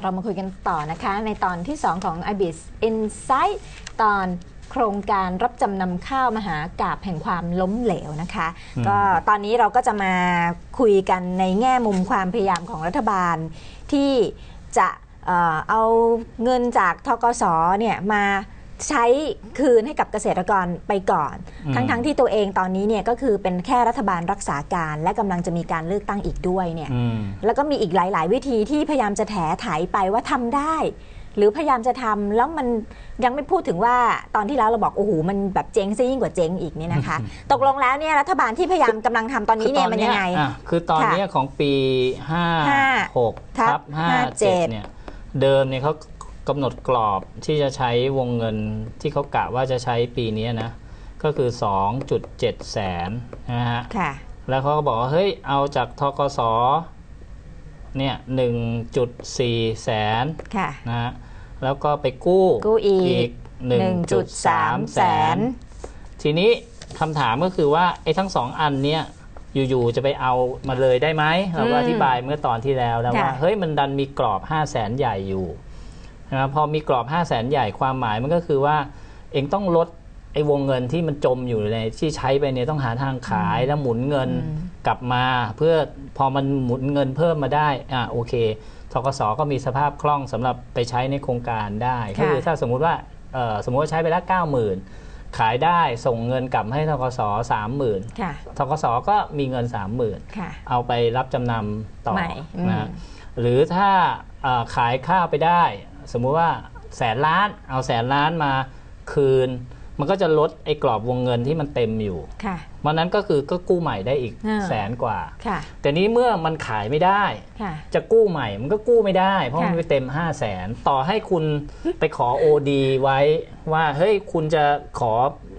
เรามาคุยกันต่อนะคะ ในตอนที่ 2 ของ IBIS Insight ตอนโครงการรับจำนำข้าวมหากาบแห่งความล้มเหลวนะคะอืมก็ตอนนี้เราก็จะมาคุยกันในแง่มุมความพยายามของรัฐบาล ที่จะเอ่อเอาเงินจากทกสเนี่ยมา ใช้คืนให้กับเกษตรกรไปก่อนอืมทั้งๆที่ตัวเองตอนนี้เนี่ยก็คือเป็นแค่รัฐบาลรักษาการและกำลังจะมีการเลือกตั้งอีกด้วยเนี่ยอืมแล้วก็มีอีกหลาย ๆ วิธีที่พยายามจะแถไถไปว่าทำได้ หรือพยายามจะทำแล้วมันยังไม่พูดถึงว่าตอนที่แล้วเราบอกโอ้โหมันแบบเจ๊งซะยิ่งกว่าเจ๊งอีกเนี่ยนะคะ ตกลงแล้วเนี่ยรัฐบาลที่พยายามกำลังทำตอนนี้เนี่ยมันยังไงอะคือตอนเนี้ยของปีห้า5 6ทัทับบ5 57 7เนี่ยเดิมเนี่ยเขา กำหนดกรอบที่จะใช้วงเงินที่เขากะว่าจะใช้ปีนี้นะ ก็คือ 2.7 แสนนะฮะค่ะแล้วเขาก็บอกว่าเฮ้ยเอาจากทกสเนี่ย1.4แสนค่ะนะฮะแล้วก็ไปกู้กู้อีก1.3แสน ทีนี้คำถามก็คือว่าไอ้ทั้งสองอันเนี้ยอยู่ๆจะไปเอามาเลยได้ไหมเราก็อืมอธิบายเมื่อตอนที่แล้วแล้วว่าค่ะเฮ้ยมันดันมีกรอบ5 0 0แสนใหญ่อยู่ นะครับพอมีกรอบ 5 0 0แสนใหญ่ความหมายมันก็คือว่า เองต้องลดไอ้วงเงินที่มันจมอยู่ในที่ใช้ไปเนี่ยต้องหาทางขายแล้วหมุนเงินอืมกลับมา เพื่อพอมันหมุนเงินเพิ่มมาได้อะโอเคทกสก็มีสภาพคล่องสำหรับไปใช้ในโครงการได้ก็คือถ้าสมมุติว่าเอ่อสมมติว่าใช้ไปแล้วเก้าหมื่นขายได้ส่งเงินกลับมาให้ทกสสามหมื่นค่ะทกสก็มีเงินสามหมื่นค่ะเอาไปรับจำนำต่อใหม่อืมนะหรือถ้าเอ่อขายข้าวไปได้ สมมุติว่าแสนล้านเอาแสนล้านมาคืน มันก็จะลดไอ้กรอบวงเงินที่มันเต็มอยู่ค่ะวันนั้นก็คือก็กู้ใหม่ได้อีกอ่าแสนกว่าค่ะแต่นี้เมื่อมันขายไม่ได้ค่ะจะกู้ใหม่มันก็กู้ไม่ได้ เพราะค่ะมันไปเต็ม 5 0 0แสนต่อให้คุณไปขอ OD ไว้ว่าเฮ้ยคุณจะขอ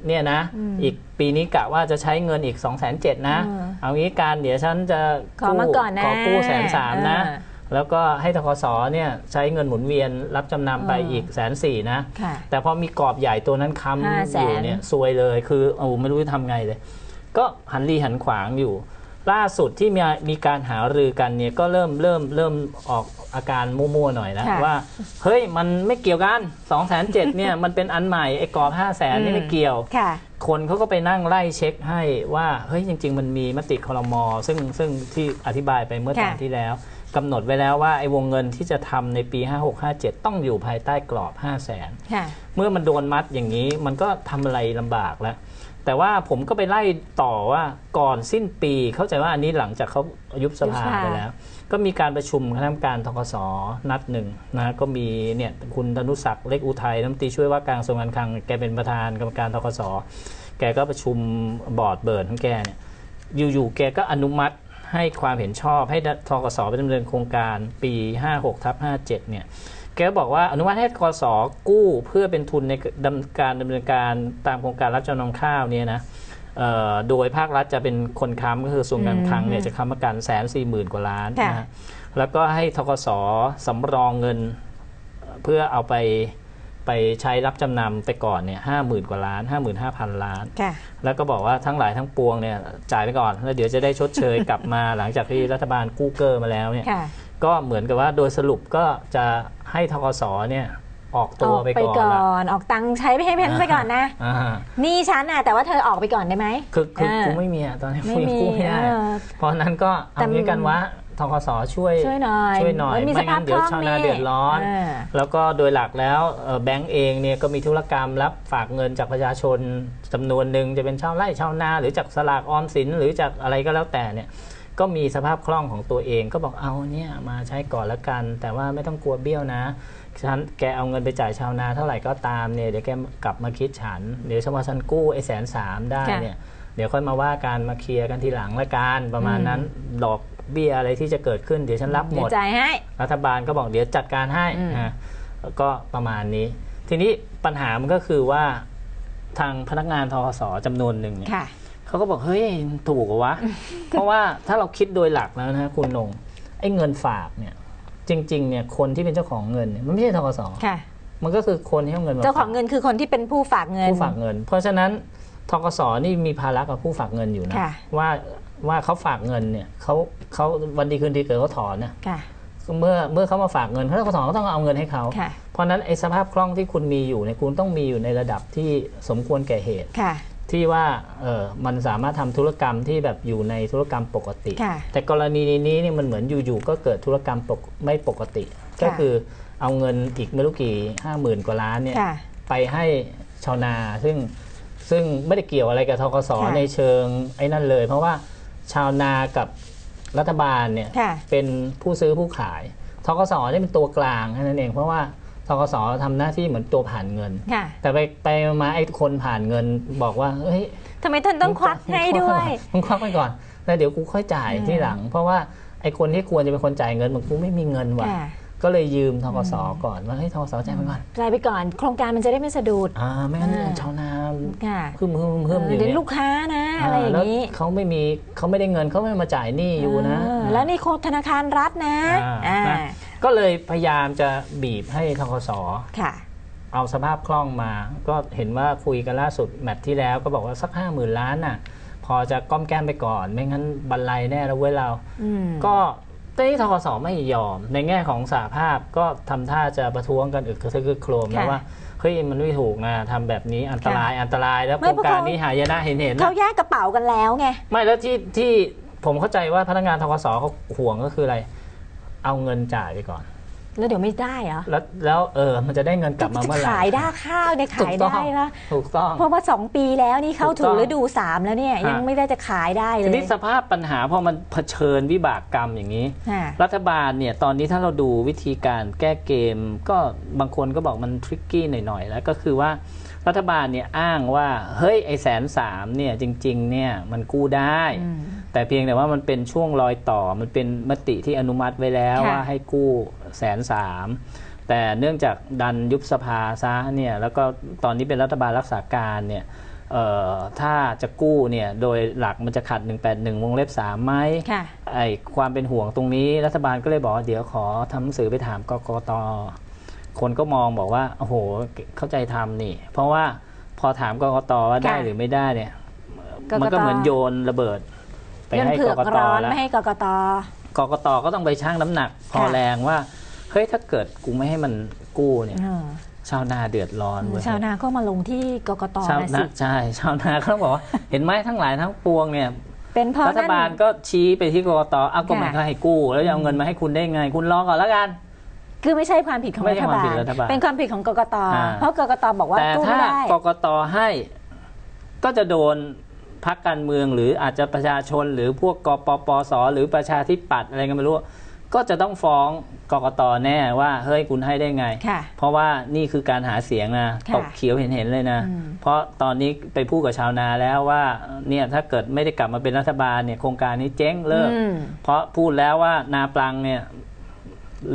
เนี่ยนะ อีกปีนี้กะว่าจะใช้เงินอีก2 7 0 0 0นะอืมเอางี้การเดี๋ยวฉันจะขอมาก่อนนะขอกู้แสนสามนะอ่า แล้วก็ให้ทกสเนี่ยใช้เงินหมุนเวียนรับจำนำไปอ่าอีกแสนสี่นะ ค่ะแต่พอมีกรอบใหญ่ตัวนั้นค้ำห้าแสอนยู่เนี่ยซวยเลยคือโอ้ไม่รู้จะทำไงเลย ก็หันรีหันขวางอยู่ ล่าสุดที่มีมีการหารือกันเนี่ยก็เริ่มเริ่มเริ่มออกอาการมั่วๆหน่อยแล้วค่ะว่า เฮ้ยมันไม่เกี่ยวกัน2องแสนเจ็ดเนี่ยมันเป็นอันใหม่ไอ้กรอบ5 0 0แสนนี่ไม่เกี่ยว ค่ะ คนเขาก็ไปนั่งไล่เช็คให้ว่า เฮ้ยจริง ๆ มันมีมติคลมซึ่งซึ่งที่อธิบายไปเมื่อตอนค่ะ ที่แล้ว กำหนดไว้แล้วว่าไอ้วงเงินที่จะทำในปี 5657 ต้องอยู่ภายใต้กรอบ 5 0 0แสนค่ะเมื่อมันโดนมัดอย่างนี้มันก็ทำอะไรลำบากแล้ว แต่ว่าผมก็ไปไล่ต่อว่าก่อนสิ้นปีเข้าใจว่าอันนี้หลังจากเขายุบสภายุบสภาไปแล้ว ก็มีการประชุมคณะกรรมการทกสนัดหนึ่งนะก็มีเนี่ยคุณธนุศักดิ์เล็กอุทัยน้ำตรีช่วยว่าการกระทรวงการคลังแกเป็นประธานกรรมการทกสแกก็ประชุมบอร์ดเบิร์ดของแกเนี่ยอยู่ๆแกก็อนุมัติ ให้ความเห็นชอบให้ทกสไปดำเนินโครงการปี 56ทับ57 เนี่ยแกก็บอกว่าอนุมัติให้กสกู้เพื่อเป็นทุนในดำการดำเนินการตามโครงการรับจำนำข้าวเนี่ยนะเอ่อโดยภาครัฐจะเป็นคนค้ำก็คือส่วนการคลังเนี่ยจะค้ำประกันแสนสี่หมื่นกว่าล้านค่ะนะฮะแล้วก็ให้ทกสสำรองเงินเพื่อเอาไป ไปใช้รับจำนำไปก่อนเนี่ยห้าหมื่นกว่าล้านห้าหมื่นห้าพันล้าน ค่ะ แล้วก็บอกว่าทั้งหลายทั้งปวงเนี่ยจ่ายไปก่อน แล้วเดี๋ยวจะได้ชดเชย กลับมาหลังจากที่รัฐบาลกู้เกอร์มาแล้วเนี่ยค่ะ ก็เหมือนกับว่าโดยสรุปก็จะให้ทกสเนี่ยออกตัวไปก่อนก่ละอนออกตังค์ใช้ไปให้เพนไปก่อนนะอ่านี่ฉันน่ะแต่ว่าเธอออกไปก่อนได้ไหม คือคืออ่ากูไม่มีอะตอนนี้ไม่กูยังมีกู้ไม่ได้ เออเพราะฉะนั้นก็แต่เอางี้กันว่า ทกสช่วยช่วยหน่อยช่วยหน่อยมันมีสไม่ภางั้พนเดี๋ยวคล่องชาวนานี่เดือดร้อนอ่าแล้วก็โดยหลักแล้วเอ่อแบงก์เองเนี่ยก็มีธุรกรรมรับฝากเงินจากประชาชนจำนวนหนึ่งจะเป็นชาวไร่ชาวนา หรือจากสลากออมสินหรือจากอะไรก็แล้วแต่เนี่ยก็มีสภาพคล่องของตัวเองก็บอกเอาเนี่ยมาใช้ก่อนละกัน แต่ว่าไม่ต้องกลัวเบี้ยวนะฉันแกเอาเงินไปจ่ายชาวนาเท่าไหร่ก็ตามเนี่ยเดี๋ยวแกกลับมาคิดฉันเดี๋ยวเฉพาะฉันกู้ไอ้แสนสามได้ค่ะเนี่ยเดี๋ยวค่อยมาว่าการมาเคลียร์กันทีหลังละกันประมาณอืมนั้นดอก เบี้ยอะไรที่จะเกิดขึ้นเดี๋ยวฉันรับหเดี๋มยวดจ่ายให้รัฐบาลก็บอกเดี๋ยวจัดการให้อืมนะแล้วก็ประมาณนี้ ทีนี้ปัญหามันก็คือว่าทางพนักงานทกสจำนวนหนึ่งเนี่ยค่ะเขาก็บอกเฮ้ยถูกเหรอวะ เพราะว่าถ้าเราคิดโดยหลักแล้วนะคุณนงไอ้เงินฝากเนี่ย จริง ๆ เนี่ยคนที่เป็นเจ้าของเงินเนี่ยมันไม่ใช่ทกสค่ะมันก็คือคนที่เอาเงินมาเจ้าของฝกเงินคือคนที่เป็นผู้ฝากเงินผู้ฝากเงิน เพราะฉะนั้นทกสนี่มีภาระกับผู้ฝากเงินอยู่นะค่ะว่า ว่าเขาฝากเงินเนี่ยเขาเขาวันดีคืนดีเกิดเขาถอนเนี่ยค่ะเมื่อเมื่อเขามาฝากเงินเขาทกสก็ต้องเอาเงินให้เขาค่ะเพราะฉะนั้นไอ้สภาพคล่องที่คุณมีอยู่เนี่ยคุณต้องมีอยู่ในระดับที่สมควรแก่เหตุค่ะที่ว่าเออมันสามารถทำธุรกรรมที่แบบอยู่ในธุรกรรมปกติค่ะแต่กรณีนี้เนี่ยมันเหมือนอยู่ๆก็เกิดธุรกรรมปกไม่ปกติ ก็คือเอาเงินอีกไม่รู้กี่ห้าหมื่นกว่าล้านเนี่ยค่ะไปให้ชาวนาซึ่งซึ่งไม่ได้เกี่ยวอะไรกับทกสค่ะในเชิงไอ้นั่นเลย เพราะว่า ชาวนากับรัฐบาลเนี่ยค่ะเป็นผู้ซื้อผู้ขายทกสเนี่ยเป็นตัวกลางแค่นั้นเองเพราะว่าทกสทำหน้าที่เหมือนตัวผ่านเงินค่ะแต่ไปไปมาไอ้คนผ่านเงินบอกว่าเฮ้ยทำไมท่านต้องควักให้ด้วยมึงควักไปก่อนแล้วเดี๋ยวกูค่อยจ่ายอืมที่หลัง เพราะว่าไอ้คนที่ควรจะเป็นคนจ่ายเงินมันกูไม่มีเงินว่ะค่ะ ก็เลยยืมทกสก่อนว่าเฮ้ยทกสจ่ายไปก่อนจ่ายไปก่อน โครงการมันจะได้ไม่สะดุดอ่าไม่งั้นอ่าชาวนาค่ะเพิ่มเพิ่มเพิ่มอยู่เดี๋ยวเนี่ยลูกค้านะอะไรอย่างแล้วนี้เขาไม่มีเขาไม่ได้เงินเขาไม่มาจ่ายหนี้อยู่นะเออแล้วนี่โคธนาคารรัฐนะอ่าอ่านะก็เลยพยายามจะบีบให้ทกสค่ะเอาสภาพคล่องมา ก็เห็นว่าคุยกันล่าสุดแมตช์ที่แล้วก็บอกว่าสักห้าหมื่นล้านน่ะ พอจะก้อมแก้มไปก่อน ไม่งั้นบันไลแน่แล้วเว้ยเราอื มก็ตอนนี้ทกสไม่ยอม ในแง่ของสหภาพก็ทำท่าจะประท้วงกันอึกกระทึกกระโครมนะค่ะว่าเฮ้ยมันไม่ถูกนะทำแบบนี้อันตรายอันตรายแล้วไม่โครงการเพราะเขานี้หายนะเห็นเห็นๆนะเขาแยกกระเป๋ากันแล้วไงไม่แล้วที่ที่ผมเข้าใจว่าพนักงานทกสเขาห่วงก็คืออะไร เอาเงินจ่ายไปก่อน แล้วเดี๋ยวไม่ได้เหรอ แล้วแล้วเออมันจะได้เงินกลับมาเมื่อไหร่ขายได้ข้าวเนี่ยถูขายกต้องได้ปะถูกต้องเพราะว่าสองปีแล้วนี่เข้าถูกต้ถูองฤดูสามแล้วเนี่ยฮะยังไม่ได้จะขายได้เลทียนี้สภาพปัญหาพอมันเผชิญวิบากกรรมอย่างนี้ค่ะรัฐบาลเนี่ยตอนนี้ถ้าเราดูวิธีการแก้เกม ก็บางคนก็บอกมันทริกกี้หน่อยๆแล้วก็คือว่า รัฐบาลเนี่ยอ้างว่าเฮ้ยไอแสนสามเนี่ยจริงๆเนี่ยมันกู้ได้อืมแต่เพียงแต่ว่ามันเป็นช่วงรอยต่อมันเป็นมติที่อนุมัติไว้แล้วค่ะว่าให้กู้แสนสามแต่เนื่องจากดันยุบสภาซะเนี่ยแล้วก็ตอนนี้เป็นรัฐบาลรักษาการเนี่ยเอ่อถ้าจะกู้เนี่ยโดยหลักมันจะขัด 181 วงเล็บ 3 ไหมค่ะไอความเป็นห่วงตรงนี้รัฐบาลก็เลยบอกว่าเดี๋ยวขอทำหนังสือไปถามกกต คนก็มองบอกว่าโอ้โหเข้าใจทำนี่ เพราะว่าพอถามกกตว่าได้ค่ะหรือไม่ได้เนี่ยกกตมันก็เหมือนโยนระเบิด ไปยนให้เผืกอกกตร้อนแล้วไม่ให้กกตกกตก็ต้องไปชั่งน้ำหนัก พอค่ะแรงว่าเฮ้ยถ้าเกิดกูไม่ให้มันกู้เนี่ยเออชาวนาเดือดร้อนเว้ยชาวนาก็มาลงที่กกตชาวนะนาสิใช่ชาวนาเขาบอกว่าเห็นไหมทั้งหลายทั้งปวงเนี่ยเป็นเพราะรัฐบาลนั่นก็ชี้ไปที่กกตเอาก็ค่ะไม่ให้กู้ แล้วจะเอาเงินมาให้คุณได้ไง คุณรอก่อนแล้วกัน คือไม่ใช่ความผิดของไม่รัใช่ฐความบาผิล ดรัฐบาลเป็นความผิดของกกต อ่า เพราะกกตบอกว่าแต่กู้ถ้าไม่ได้ กกตให้ก็จะโดนพักการเมืองหรืออาจจะประชาชนหรือพวกกปปส หรือประชาธิปัตย์อะไรก็ไม่รู้ ก็จะต้องฟ้องกกตแน่ว่าเฮ้ยคุณให้ได้ไง ค่ะเพราะว่านี่คือการหาเสียงนะค่ะตกเขียวเห็นๆเลยนะ อืม เพราะตอนนี้ไปพูดกับชาวนาแล้วว่าเนี่ยถ้าเกิดไม่ได้กลับมาเป็นรัฐบาลเนี่ยโครงการนี้เจ๊งเลิก อืม เพราะพูดแล้วว่านาปลังเนี่ย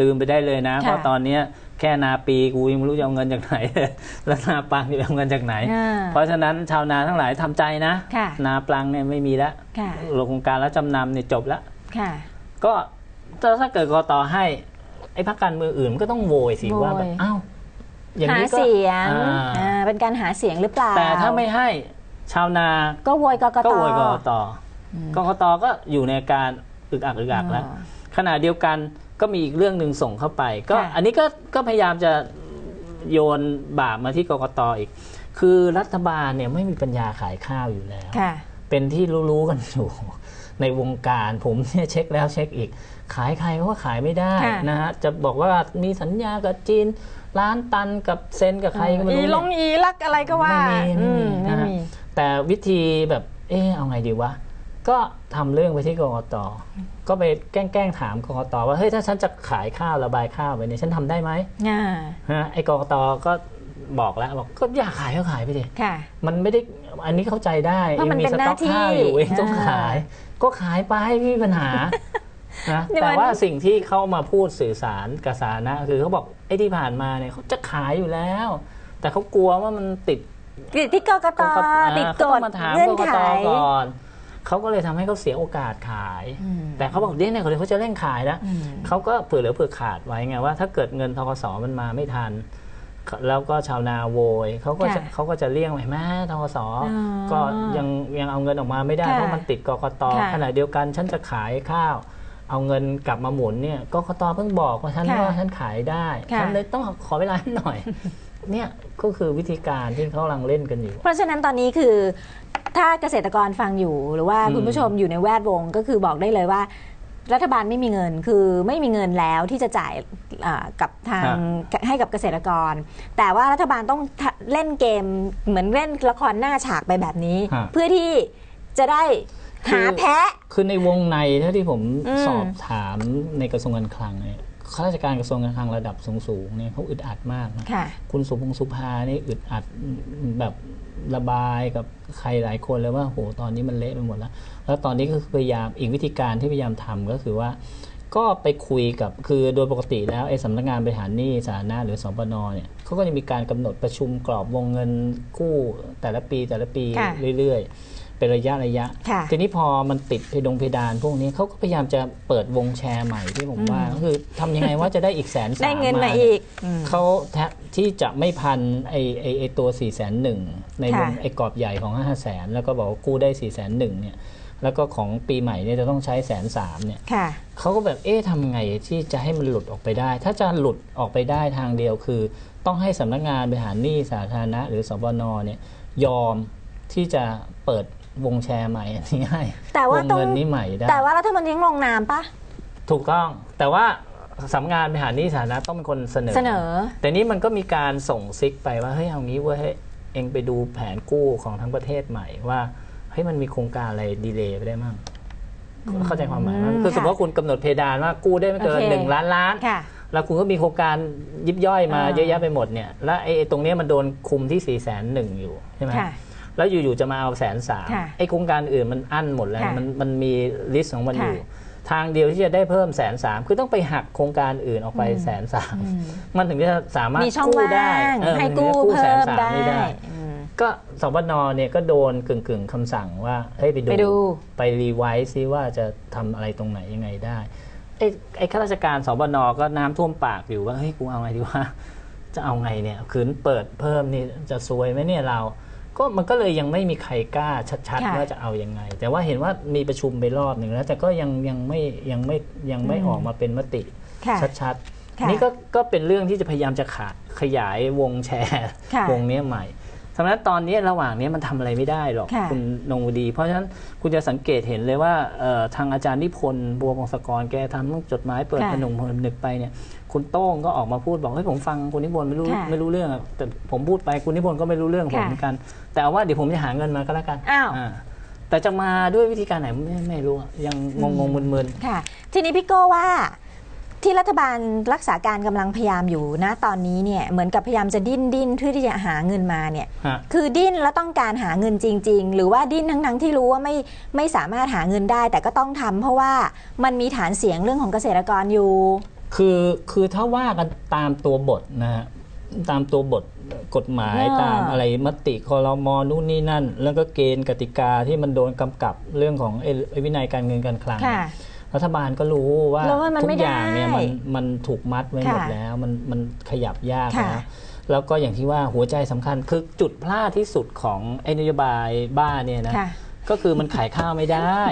ลืมไปได้เลยนะค่ะเพราะตอนเนี้ยแค่นาปีกูยังไม่รู้จะเอาเงินจากไหน แล้วนาปลังจะเอาเงินจากไหนอ่าเพราะฉะนั้นชาวนาทั้งหลายทำใจนะค่ะนาปลังเนี่ยไม่มีแล้วค่ะโครงการแล้วจำนำเนี่ยจบแล้วค่ะก็ถ้าเกิดกตให้ไอ้พรรคการเมืองอื่นมันก็ต้องโวยสิโวยว่าแบบอ้าวอย่างหานี้ก็เสียงอ่าอ่าเป็นการหาเสียงหรือเปล่า แต่ถ้าไม่ให้ชาวนาก็โวยกกตก็โวยกกตอืมกกตก็อยู่ในการอึกอักอึกอักแล้วอ่าขณะเดียวกัน ก็มีอีกเรื่องหนึ่งส่งเข้าไป ก็ค่ะอันนี้ก็ก็พยายามจะโยนบาปมาที่กกตอีก คือรัฐบาลเนี่ยไม่มีปัญญาขายข้าวอยู่แล้วค่ะเป็นที่รู้ๆกันอยู่ในวงการผมเนี่ยเช็คแล้วเช็คอีก ขายใครก็ว่าขายไม่ได้ค่ะนะฮะจะบอกว่ามีสัญญากับจีนล้านตันกับเซนกับใครก็ไม่อีรู้ลเนี่งยอีลักอะไรก็ว่าไม่มีไม่มีอืไม่นะฮะมีแต่วิธีแบบเออเอาไงดีวะ ก็ทำเรื่องไปที่กกตก็ไปแกล้งๆถามกกตว่าเฮ้ยถ้าฉันจะขายข้าวระบายข้าวไปเนี่ยฉันทำได้ไหมอ่าฮะไอ้กกตก็บอกแล้วบอกก็อยากขายก็ขายไปดิค่ะมันไม่ได้อันนี้เข้าใจได้เพราะมันมีเป็นสหน้าต็อกข้าวที่อยู่เองต้องอ่าขาย ก็ขายไปไม่มีปัญหานะเนี่ยแต่มันว่าสิ่งที่เขามาพูดสื่อสารกับสาธารณะคือเขาบอกไอ้ที่ผ่านมาเนี่ยเขาจะขายอยู่แล้ว แต่เขากลัวว่ามันติดติดที่กกตกกติดอ่ากเขาต้อฎงมาถามเงื่อนกกไขตก่อน เขาก็เลยทำให้เขาเสียโอกาสขายอืมแต่เขาบอกเดี๋ยวเนี่ยเขาจะเร่งขายแล้วอืมเขาก็เผื่อเหลือเผื่อขาดไว้ไงว่าถ้าเกิดเงินทกสมันมาไม่ทัน แล้วก็ชาวนาโวยเขาก็จะค่ะเขาก็จะเลี่ยงไปแม่ทกสอ๋อก็ยังยังเอาเงินออกมาไม่ได้ค่ะเพราะมันติดกกตค่ะขณะเดียวกันฉันจะขายข้าวเอาเงินกลับมาหมุนเนี่ยกกตเพิ่งบอกว่าฉันค่ะว่าฉันขายได้ค่ะฉันเลยต้องขอเวลาหน่อยเนี่ยก็คือวิธีการที่เขากำลังเล่นกันอยู่ เพราะฉะนั้นตอนนี้คือ ถ้าเกษตรกรฟังอยู่หรือว่าอืมคุณผู้ชมอยู่ในแวดวงก็คือบอกได้เลยว่า รัฐบาลไม่มีเงินคือไม่มีเงินแล้วที่จะจ่ายอ่ากับทางให้กับเกษตรกร แต่ว่ารัฐบาลต้องทะเล่นเกมเหมือนเล่นละครหน้าฉากไปแบบนี้ฮะเพื่อที่จะได้หาแพะคือในวงในเท่าที่ผมอืมสอบถามในกระทรวงการคลังเนี่ย ข้าราชการกระทรวงการคลังระดับสูงๆเนี่ยเขาอึดอัดมากนะค่ะคุณสุพงษ์สุภานี่อึดอัดแบบระบายกับใครหลายคนเลยว่าโหตอนนี้มันเละไปหมดแล้ว แล้วตอนนี้ก็คือพยายามอีกวิธีการที่พยายามทำก็คือว่า ก็ไปคุยกับคือโดยปกติแล้วไอ้สำนักงานบริหารหนี้สาธารณะหรือสปนเนี่ยเขาก็จะมีการกำหนดประชุมกรอบวงเงินกู้แต่ละปีแต่ละปีค่ะเรื่อยๆ เป็นระยะระยะ ค่ะทีนี้พอมันติดเพดงเพดาน พวกนี้เขาก็พยายามจะเปิดวงแชร์ใหม่ที่ผมว่าก็คือทำยังไงว่าจะได้อีกแสนสามได้เงินมาเนี่ยอีกอืม เขาแทบที่จะไม่พันไอไอไอตัว4ี่แสนหนึ่งในวงค่ะ ไอกรอบใหญ่ของ5้าแสนแล้วก็บอกว่ากู้ได้4ี่แสนหนึ่งเนี่ยแล้วก็ของปีใหม่เนี่ยจะต้องใช้แสนสามเนี่ย ค่ะ เขาก็แบบเอ๊ะทำไงที่จะให้มันหลุดออกไปได้ ถ้าจะหลุดออกไปได้ทางเดียวคือ ต้องให้สำนักงานบริหารหนี้สาธารณะ หรือสบนเนี่ยยอมที่จะเปิด วงแชร์ใหม่อันนี้ให้แต่ว่าต้องงเงินนี้ใหม่ได้แต่ว่ารัฐมนตรีต้องลงนามปะ ถูกต้องแต่ว่าสำนักงานบริหารหนี้สาธารณะต้องเป็นคนเสนอ เสนอ แต่นี้มันก็มีการส่งซิกไปว่าเฮ้ยเอางี้เว้ยเฮ้ยเองไปดูแผนกู้ของทั้งประเทศใหม่ว่าเฮ้ยมันมีโครงการอะไรดีเลย์ไปได้มั่งเข้าใจความหมายไหมอืมคือสมมติค่ะว่าคุณกำหนดเพดานว่ากู้ได้ไม่เกินโอเค หนึ่งล้านล้าน ค่ะ แล้วคุณก็มีโครงการยิบย่อยมาอ่าเยอะแยะไปหมดเนี่ย แล้วไอ้ไอ้ตรงเนี้ยมันโดนคุมที่4ี่แสนหนึ่งอยู่ใช่ไหมค่ะ แล้วอยู่ๆจะมาเอาแสนสามค่ะไอ้โครงการอื่นมันอั้นหมดแล้วค่ะมันมันมีลิสต์ของมันอยู่ค่ะทางเดียวที่จะได้เพิ่มแสนสามคือต้องไปหักโครงการอื่นออกไปแสนสามอืมมันถึงจะสามารถมีช่องกู้ว่ได้างเออให้มันถึงกู้จะเพิ่ม130,000ได้นี่อืมก็สบนเนี่ยก็โดนกึ่งกึ่งๆคำสั่งว่าเฮ้ยไปดูไปดูไปรีไวซ์ซิว่าจะทำอะไรตรงไหนยังไงได้ไอ้ไอ้ข้าราชการสบนก็น้ำท่วมปากอยู่ว่าเฮ้ยกูเอาไงดีว่าจะเอาไงเนี่ยคืนเปิดเพิ่มนี่จะซวยไหมเนี่ยเรา ก็มันก็เลยยังไม่มีใครกล้าชัดค่ะๆว่าจะเอายังไง แต่ว่าเห็นว่ามีประชุมไปรอบหนึ่งแล้ว แต่ก็ยังยังไม่ยังไม่ยังไม่อืมออกมาเป็นมติค่ะชัดค่ะๆนี่ก็ก็เป็นเรื่องที่จะพยายามจะขาขยายวงแชร์ค่ะวงเนี้ยใหม่ สำหรับตอนนี้ระหว่างนี้มันทำอะไรไม่ได้หรอกค่ะณนงวดี เพราะฉะนั้นคุณจะสังเกตเห็นเลยว่าเอ่อทางอาจารย์นิพนธ์บัวพงศกรแกทำจดหมายเปิดค่ะผนงผนึกไปเนี่ยคุณโต้งก็ออกมาพูดบอกเฮ้ยผมฟังคุณนิพนธ์ไม่รู้ค่ะไม่รู้เรื่องอะแต่ผมพูดไปคุณนิพนธ์ก็ไม่รู้เรื่องผมค่ะเหมือนกัน แต่เอาว่าเดี๋ยวผมจะหาเงินมาก็แล้วกันอ้าวาแต่จะมาด้วยวิธีการไหนไม่ไม่รู้อะยังงงงๆมึนค่ะ ทีนี้พี่โก้ว่า ที่รัฐบาลรักษาการกำลังพยายามอยู่นะตอนนี้เนี่ยเหมือนกับพยายามจะดิ้นดิ้นเพื่อที่จะหาเงินมาเนี่ยๆฮะคือดิ้นแล้วต้องการหาเงินจริง ๆ หรือว่าดิ้นทั้งๆที่รู้ว่าไม่ไม่สามารถหาเงินได้ แต่ก็ต้องทำเพราะว่ามันมีฐานเสียงเรื่องของเกษตรกรอยู่ คือคือถ้าว่ากันตามตัวบทนะฮะตามตัวบทกฎหมายอ่าตามอะไรมติคอรมอนู่นนี่นั่น แล้วก็เกณฑ์กติกาที่มันโดนกำกับเรื่องของไอ้ไอ้วินัยการเงินการคลังค่ะ รัฐบาลก็รู้ว่าแล้วว่ามันทุไม่กอย่างเนี่ยได้มันมันถูกมัดไว้หมดค่ะแล้ว มันมันขยับยากค่ะแล้วแล้วก็อย่างที่ว่าหัวใจสำคัญคือจุดพลาดที่สุดของไอ้นโยบายบ้าเนี่ยนะค่ะก็คือมันขายข้าวไม่ได้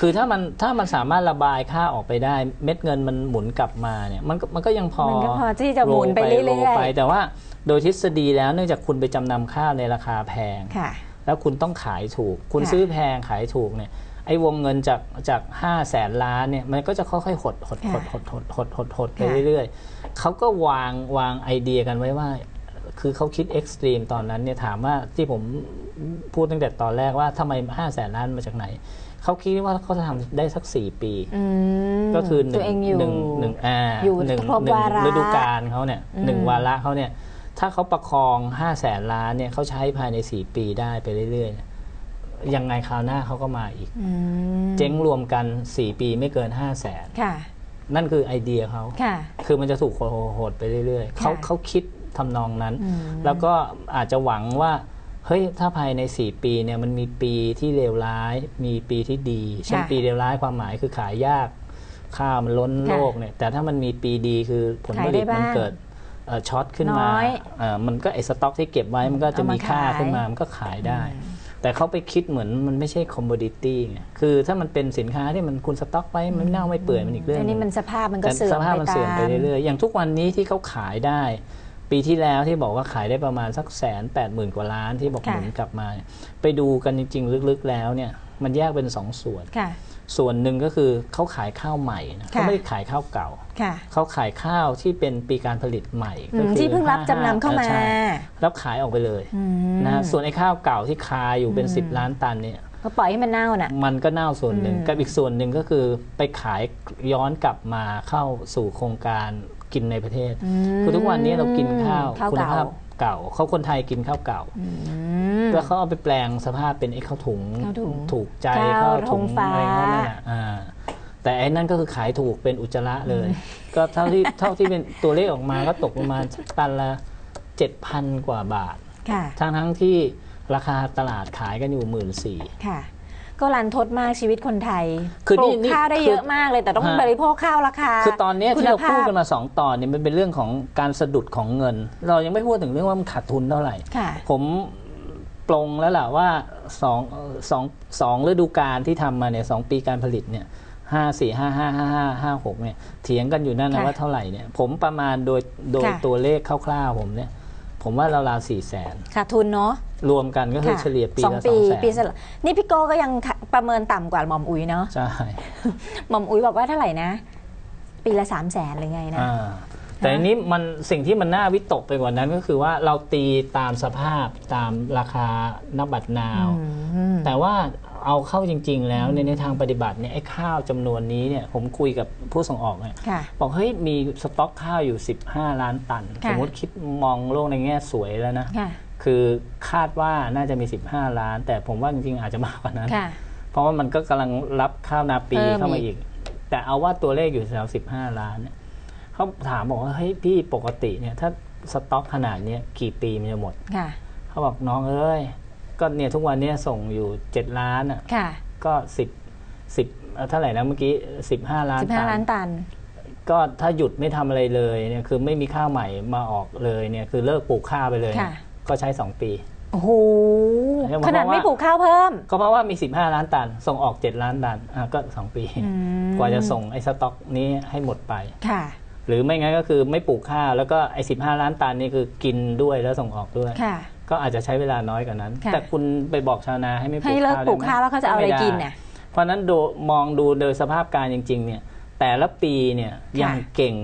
คือถ้ามันถ้ามันสามารถระบายค่าออกไปได้ เม็ดเงินมันหมุนกลับมาเนี่ยมันก็มันก็ยังพอมันก็พอที่จะหมุนไปโเรื่อยๆโไปแต่ว่าโดยทฤษฎีแล้วเนื่องจากคุณไปจำนำข้าวในราคาแพงค่ะแล้วคุณต้องขายถูก คุณค่ะซื้อแพงขายถูกเนี่ย ไอ้วงเงินจากจากห้าแสนล้านเนี่ยมันก็จะค่อยๆหดหดหดหดหดหดหดหดไปเรื่อยๆเขาก็วางวางไอเดียกันไว้ว่า คือเขาคิดเอ็กซ์ตรีมตอนนั้นเนี่ยถามว่าที่ผมพูดตั้งแต่ตอนแรกว่าทำไมห้าแสนล้านมาจากไหนเขาคิดว่าเขาจะทำได้สักสี่ปีอืมก็คือหตันึ่วงเองอยู่หนึ่งหนึ่งอ่าอยู่หนึ่งครบหนึ่งวาระฤดูกาลเขาเนี่ยอืมหนึ่งวาระเขาเนี่ยถ้าเขาประคองห้าแสนล้านเนี่ยเขาใช้ภายในสี่ปีได้ไปเรื่อยๆเนี่ย ยังไงคราวหน้าเขาก็มาอีก อืมเจ๊งรวมกัน 4 ปีไม่เกิน 5 0 0แสนค่ะ นั่นคือไอเดียเขา ค่ะ คือมันจะถูกโหดๆไปเรื่อยๆเขาค่ะเขาคิดทำนองนั้น อืม แล้วก็อาจจะหวังว่า เฮ้ย ถ้าภายใน 4 ปีเนี่ยมันมีปีที่เลวร้าย มีปีที่ดี เช่นค่ะปีเลวร้ายความหมายคือขายยาก ข้าวมันล้นค่ะโลกเนี่ย แต่ถ้ามันมีปีดีคือผลผลิตขายได้มันบ้างเกิดเอ่อช็อตขึ้นมาน้อยเอ่อมันก็ไอสต็อกที่เก็บไว้มันก็จะเอามามีค่าขาย ขึ้นมา มันก็ขายได้เพ แต่เขาไปคิดเหมือนมันไม่ใช่คอม m ดิตี้ไงคือถ้ามันเป็นสินค้าที่มันคุณสต็อกไว้มันไม่เน่าไม่เปื่อยมันอีกเรื่องอันนี้หมันงสภาพมันก็แต่เสื่อสมภาพไปมันตาเสื่อมไปมเรื่อยๆอย่างทุกวันนี้ที่เขาขายได้ ปีที่แล้วที่บอกว่าขายได้ประมาณสักแสนแปดหมื่นกว่าล้านที่บอกค่ะหมุนกลับมาเนี่ยไปดูกันจริง ๆ ลึกๆแล้วเนี่ยมันแยกเป็นสองส่วนค่ะ ส่วนหนึ่งก็คือเขาขายข้าวใหม่นะค่ะเขาไม่ได้ขายข้าวเก่าค่ะเขาขายข้าวที่เป็นปีการผลิตใหม่อืก็มคือที่เพิ่งรับจำนำเข้ามาใช่แล้วขายออกไปเลยอืมนะฮะส่วนไอ้ข้าวเก่าที่คาอยู่เป็น 10 ล้านตันเนี่ยก็ปล่อยให้มันเน่าน่ะ มันก็เน่าส่วนหนึ่งอืมกับอีกส่วนหนึ่งก็คือไปขายย้อนกลับมาเข้าสู่โครงการกินในประเทศมคือทุกวันนี้เรากินข้าวข้าวคุณเก่าภาพ เก่าเขาคนไทยกินข้าวเก่าอืมแล้วเขาเอาไปแปลงสภาพเป็นไอ้ข้าวถุงข้าวถุงถูกใจข้าวข้าวถุงธงฟ้าอะไรเขานั่นน่ะอ่าแต่ไอ้นั่นก็คือขายถูกเป็นอุจจาระเลย ก็เท่าที่เท่าที่เป็นตัวเลขออกมาก็ตกประมาณตันละเจ็ดพันกว่าบาทค่ะทั้งทั้งที่ราคาตลาดขายกันอยู่หมื่นสี่ค่ะ ก็รันทดมากชีวิตคนไทยคือปลูนี่กนี่ข้าวได้คือเยอะมากเลยแต่ต้องฮะ บริโภคข้าวราคาคือตอนเนี้ยที่เราคุณภาพพูดกันมาสองตอนเนี่ยมันเป็นเรื่องของการสะดุดของเงิน เรายังไม่พูดถึงเรื่องว่ามันขาดทุนเท่าไหร่ ค่ะ ผมปลงแล้วล่ะว่าสองเอ่อสองสองฤดูกาลที่ทำมาเนี่ยสองปีการผลิตเนี่ยห้าสี่ห้าห้าห้าห้าห้าหกเนี่ยเถียงกันอยู่นั่นนะค่ะว่าเท่าไหร่เนี่ยผมประมาณโดยโดยค่ะ ตัวเลขคร่าวๆผมเนี่ย ผมว่าราวๆสี่แสนขาดทุนเนาะรวมกันก็คือค่ะเฉลี่ยปีสองละสปีองแสน ปีละนี่พี่โก้ก็ยัง ประเมินต่ำกว่าหม่อมอุ๋ยเนาะใช่หม่อมอุ๋ยบอกว่าเท่าไหร่นะ ปีละสามแสนหรือไงนะอ่าแต่อันนี้มันสิ่งที่มันน่าวิตกไปกว่านั้นก็คือว่าเราตีตามสภาพตามราคานับบัตรนาวอืมแต่ว่าเอาเข้าจริง ๆ แล้วในในทางปฏิบัติเนี่ยไอ้ข้าวจำนวนนี้เนี่ยผมคุยกับผู้ส่งออกเนี่ยค่ะบอกเฮ้ยมีสต็อกข้าวอยู่ 15 ล้านตันค่ะสมมติคิดมองโลกในแง่สวยแล้วนะค่ะคือคาดว่าน่าจะมี 15 ล้าน แต่ผมว่าจริงๆอาจจะมากกว่านั้นค่ะ เพราะว่ามันก็กำลังรับข้าวนาปีเพิ่มเข้ามาอีอีกกแต่เอาว่าตัวเลขอยู่แถว15ล้านเนี่ยเขาถามบอกว่าเฮ้ยพี่ปกติเนี่ย ถ้าสต็อกขนาดเนี้ยกี่ปีมันจะหมดค่ะเขาบอกน้องเอ้ยก็เนี่ยทุกวันเนี้ยส่งอยู่7ล้านอะค่ะก็สิบสิบเท่าไหร่นะเมื่อกี้สิบห้าล้านสิบห้าตัล้านตัน ก็ถ้าหยุดไม่ทำอะไรเลยเนี่ยคือไม่มีข้าวใหม่มาออกเลยเนี่ยคือเลิกปลูกข้าวไปเลยค่ะก็ใช้2ปี โอ้โหแล้วมันขนาดเพราะว่าไม่ปลูกข้าวเพิ่ม ก็เพราะว่ามี 15 ล้านตัน ส่งออก 7 ล้านตันอะก็ 2 ปีอืมกว่าจะส่งไอ้สต็อกนี้ให้หมดไปค่ะหรือไม่งั้นก็คือไม่ปลูกข้าวแล้วก็ไอ้สิล้านตันนี่คือกินด้วยแล้วส่งออกด้วยค่ะก็อาจจะใช้เวลาน้อยกว่านั้นค่ะแต่คุณไปบอกชาวนาให้ไม่ปลูให้กเลิกข้าวปลูกด้หมข้าวแล้วเขาจะเอาอะไรม่ด้กินน่ะเพราะฉะนั้นดูมองดูโดยสภาพการจริง ๆ เนี่ย แต่ละปีเนี่ยยังเก่ง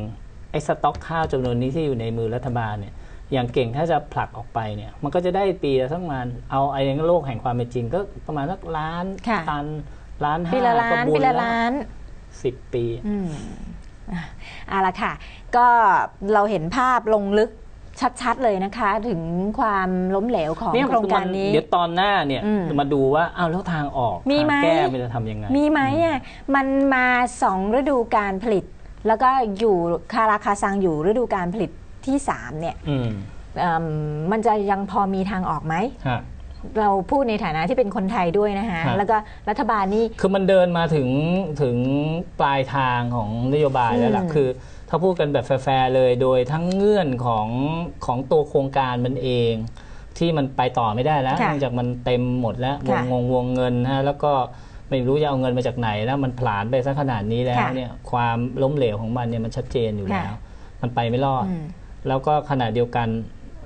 ไอ้สต็อกข้าวจำนวนนี้ที่อยู่ในมือรัฐบาลเนี่ย อย่างเก่งถ้าจะผลักออกไปเนี่ย มันก็จะได้ปีละสักประมาณเอาไอ้โลกแห่งความเป็นจริง ก็ประมาณสักล้านค่ะตันล้านห้าปีละล้าก็นบุปีญละแล้วล้านสิบปีอืมอะเอาละค่ะ ก็เราเห็นภาพลงลึกชัดๆเลยนะคะ ถึงความล้มเหลวของเนี่ยโครงการนี้เดี๋ยวตอนหน้าเนี่ยอืมมาดูว่าอ้าวแล้วทางออกมีไหมทางแก้มันจะทำยังไง มีไหมอะมันมาสองฤดูการผลิต แล้วก็อยู่คาราคาซังอยู่ฤดูการผลิต ที่สามเนี่ยอืมเอิ่มมันจะยังพอมีทางออกไหม ฮะ เราพูดในฐานะที่เป็นคนไทยด้วยนะคะครับ แล้วก็รัฐบาลนี่ คือมันเดินมาถึงถึงปลายทางของนโยบายแล้วล่ะอืม คือ ถ้าพูดกันแบบแฟร์ๆเลยโดยทั้งเงื่อนของของตัวโครงการมันเอง ที่มันไปต่อไม่ได้แล้วค่ะเนื่องจากมันเต็มหมดแล้ววงค่ะงงวงเงินฮะแล้วก็ไม่รู้จะเอาเงินมาจากไหนแล้วมันผลาญไปซะขนาดนี้แล้วค่ะเนี่ยความล้มเหลวของมันเนี่ยมันชัดเจนอยู่แล้วค่ะมันไปไม่รอด อืม แล้วก็ขณะเดียวกัน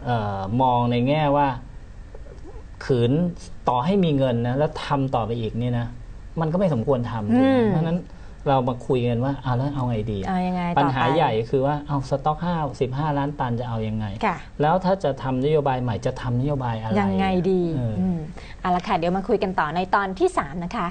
เออมองในแง่ว่า ขืนต่อให้มีเงินนะแล้วทำต่อไปอีกเนี่ยนะมันก็ไม่สมควรทำถูกไหมอืมเพราะฉะนั้นเรามาคุยกันว่าเอาแล้วเอาไงดีอะเอายังไงปัญต่อหาไปใหญ่คือว่าเอาสต็อกข้าว15ล้านตันจะเอายังไงค่ะแล้วถ้าจะทำนโยบายใหม่จะทำนโยบายอะไรยังไงดีเอออมเอาละค่ะเดี๋ยวมาคุยกันต่อในตอนที่ 3 นะคะ